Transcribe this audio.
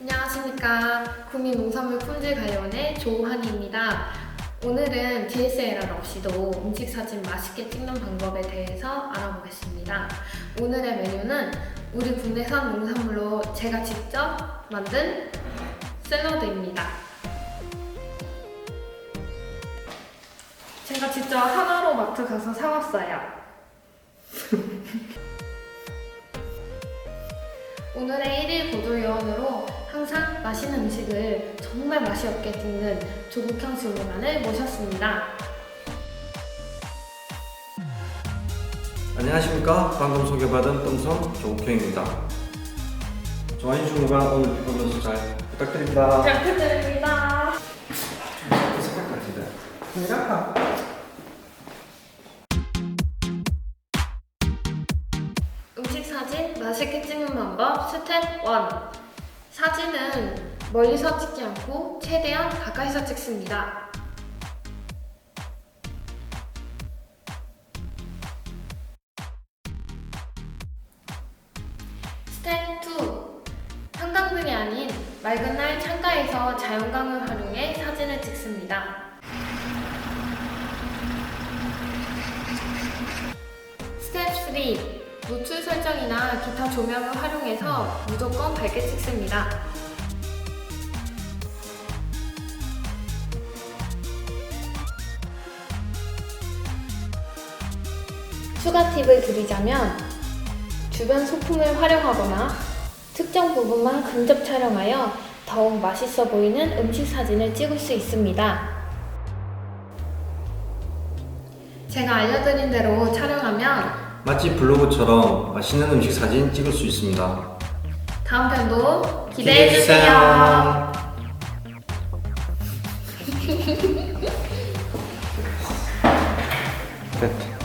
안녕하십니까. 구민농산물 품질 관련의 조한이입니다. 오늘은 DSLR 없이도 음식 사진 맛있게 찍는 방법에 대해서 알아보겠습니다. 오늘의 메뉴는 우리 국내산 농산물로 제가 직접 만든 샐러드입니다. 제가 직접 하나로 마트 가서 사왔어요. 오늘의 1일 보조요원으로 항상 맛있는 음식을 정말 맛이 없게 찍는 조국형 주무관을 모셨습니다. 안녕하십니까. 방금 소개받은 똥손 조국형입니다. 조한희 주무관 오늘 비법연수 잘 부탁드립니다. 잘 부탁드립니다. 색깔 같은데. 미라카. 음식 사진 맛있게 찍는 방법 스텝 1. 사진은 멀리서 찍지 않고 최대한 가까이서 찍습니다. 스텝 2. 한강등이 아닌 맑은 날 창가에서 자연광을 활용해 사진을 찍습니다. 스텝 3. 노출 설정이나 기타 조명을 활용해서 무조건 밝게 찍습니다. 추가 팁을 드리자면 주변 소품을 활용하거나 특정 부분만 근접 촬영하여 더욱 맛있어 보이는 음식 사진을 찍을 수 있습니다. 제가 알려드린 대로 촬영하면 맛집 블로그처럼 맛있는 음식 사진 찍을 수 있습니다. 다음 편도 기대해 주세요. 됐다.